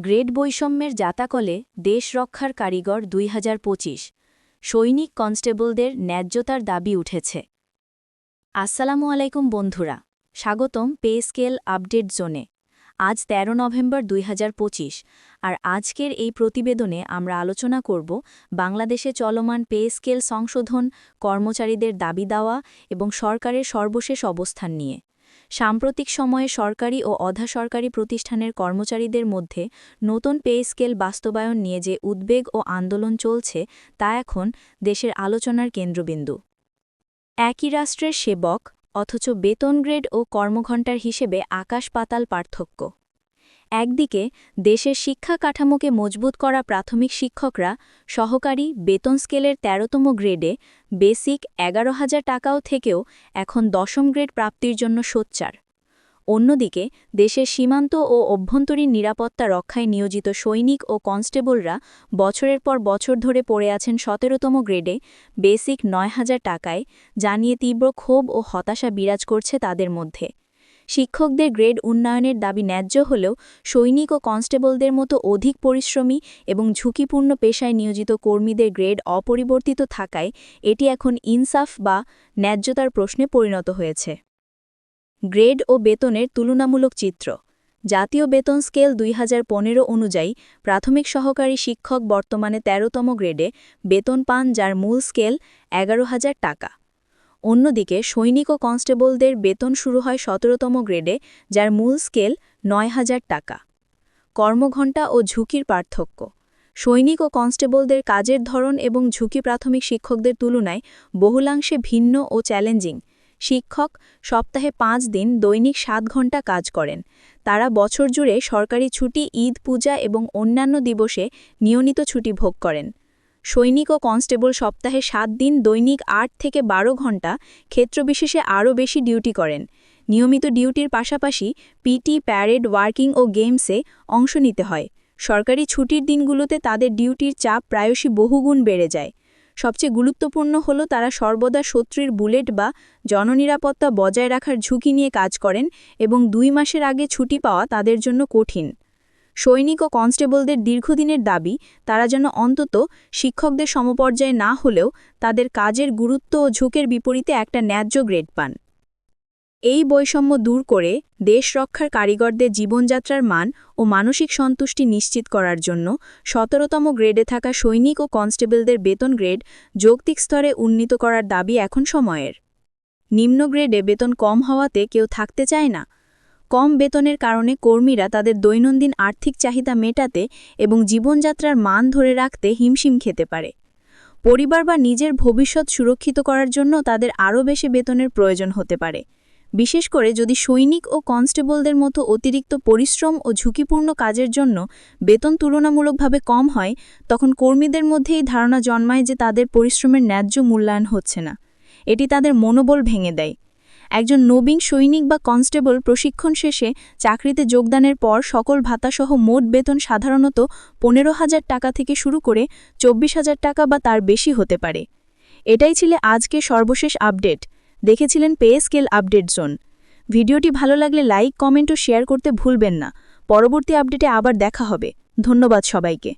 Grade বৈষম্যের জাতাকলে দেশ রক্ষার কারিগর দুই হাজার পঁচিশ। সৈনিক কনস্টেবলদের ন্যায্যতার দাবি উঠেছে। আসসালামু আলাইকুম বন্ধুরা, স্বাগতম পে স্কেল আপডেট জোনে। আজ ১৩ নভেম্বর দুই হাজার পঁচিশ আর আজকের এই প্রতিবেদনে আমরা আলোচনা করব বাংলাদেশে চলমান পে স্কেল সংশোধন, কর্মচারীদের দাবি দেওয়া এবং সরকারের সর্বশেষ অবস্থান নিয়ে। সাম্প্রতিক সময়ে সরকারি ও অধা সরকারি প্রতিষ্ঠানের কর্মচারীদের মধ্যে নতুন পে স্কেল বাস্তবায়ন নিয়ে যে উদ্বেগ ও আন্দোলন চলছে, তা এখন দেশের আলোচনার কেন্দ্রবিন্দু। একই রাষ্ট্রের সেবক, অথচ বেতন গ্রেড ও কর্মঘণ্টার হিসেবে আকাশ পাতাল পার্থক্য। একদিকে, দেশের শিক্ষা কাঠামোকে মজবুত করা প্রাথমিক শিক্ষকরা সহকারী বেতন স্কেলের ১৩তম গ্রেডে বেসিক এগারো হাজার টাকাও থেকেও এখন দশম গ্রেড প্রাপ্তির জন্য সোচ্চার। অন্যদিকে, দেশের সীমান্ত ও অভ্যন্তরীণ নিরাপত্তা রক্ষায় নিয়োজিত সৈনিক ও কনস্টেবলরা বছরের পর বছর ধরে পড়ে আছেন সতেরোতম গ্রেডে বেসিক নয় হাজার টাকায় জানিয়ে তীব্র ক্ষোভ ও হতাশা বিরাজ করছে তাদের মধ্যে। শিক্ষকদের গ্রেড উন্নয়নের দাবি ন্যায্য হলেও সৈনিক ও কনস্টেবলদের মতো অধিক পরিশ্রমী এবং ঝুঁকিপূর্ণ পেশায় নিয়োজিত কর্মীদের গ্রেড অপরিবর্তিত থাকায় এটি এখন ইনসাফ বা ন্যায্যতার প্রশ্নে পরিণত হয়েছে। গ্রেড ও বেতনের তুলনামূলক চিত্র। জাতীয় বেতন স্কেল দুই হাজার পনেরো অনুযায়ী প্রাথমিক সহকারী শিক্ষক বর্তমানে ১৩তম গ্রেডে বেতন পান যার মূল স্কেল এগারো হাজার টাকা। অন্যদিকে, সৈনিক ও কনস্টেবলদের বেতন শুরু হয় সতেরোতম গ্রেডে, যার মূল স্কেল নয় হাজার টাকা। কর্মঘণ্টা ও ঝুঁকির পার্থক্য। সৈনিক ও কনস্টেবলদের কাজের ধরন এবং ঝুঁকি প্রাথমিক শিক্ষকদের তুলনায় বহুলাংশে ভিন্ন ও চ্যালেঞ্জিং। শিক্ষক সপ্তাহে পাঁচ দিন দৈনিক সাত ঘণ্টা কাজ করেন। তারা বছর জুড়ে সরকারি ছুটি, ঈদ, পূজা এবং অন্যান্য দিবসে নিয়মিত ছুটি ভোগ করেন। সৈনিক ও কনস্টেবল সপ্তাহে সাত দিন দৈনিক আট থেকে বারো ঘণ্টা ক্ষেত্রবিশেষে আরও বেশি ডিউটি করেন। নিয়মিত ডিউটির পাশাপাশি পিটি, প্যারেড, ওয়ার্কিং ও গেমসে অংশ নিতে হয়। সরকারি ছুটির দিনগুলোতে তাদের ডিউটির চাপ প্রায়শই বহুগুণ বেড়ে যায়। সবচেয়ে গুরুত্বপূর্ণ হল তারা সর্বদা শত্রুর বুলেট বা জননিরাপত্তা বজায় রাখার ঝুঁকি নিয়ে কাজ করেন এবং দুই মাসের আগে ছুটি পাওয়া তাদের জন্য কঠিন। সৈনিক ও কনস্টেবলদের দীর্ঘদিনের দাবি, তারা যেন অন্তত শিক্ষকদের সমপর্যায়ে না হলেও তাদের কাজের গুরুত্ব ও ঝুঁকের বিপরীতে একটা ন্যায্য গ্রেড পান। এই বৈষম্য দূর করে দেশ রক্ষার কারিগরদের জীবনযাত্রার মান ও মানসিক সন্তুষ্টি নিশ্চিত করার জন্য সতেরোতম গ্রেডে থাকা সৈনিক ও কনস্টেবলদের বেতন গ্রেড যৌক্তিক স্তরে উন্নীত করার দাবি এখন সময়ের। নিম্ন গ্রেডে বেতন কম হওয়াতে কেউ থাকতে চায় না। কম বেতনের কারণে কর্মীরা তাদের দৈনন্দিন আর্থিক চাহিদা মেটাতে এবং জীবনযাত্রার মান ধরে রাখতে হিমশিম খেতে পারে। পরিবার বা নিজের ভবিষ্যৎ সুরক্ষিত করার জন্য তাদের আরও বেশি বেতনের প্রয়োজন হতে পারে। বিশেষ করে যদি সৈনিক ও কনস্টেবলদের মতো অতিরিক্ত পরিশ্রম ও ঝুঁকিপূর্ণ কাজের জন্য বেতন তুলনামূলকভাবে কম হয়, তখন কর্মীদের মধ্যে এই ধারণা জন্মায় যে তাদের পরিশ্রমের ন্যায্য মূল্যায়ন হচ্ছে না। এটি তাদের মনোবল ভেঙে দেয়। একজন নবীন সৈনিক বা কনস্টেবল প্রশিক্ষণ শেষে চাকরিতে যোগদানের পর সকল ভাতাসহ মোট বেতন সাধারণত পনেরো হাজার টাকা থেকে শুরু করে চব্বিশ হাজার টাকা বা তার বেশি হতে পারে। এটাই ছিল আজকে সর্বশেষ আপডেট। দেখেছিলেন পে স্কেল আপডেট জোন। ভিডিওটি ভালো লাগলে লাইক, কমেন্ট ও শেয়ার করতে ভুলবেন না। পরবর্তী আপডেটে আবার দেখা হবে। ধন্যবাদ সবাইকে।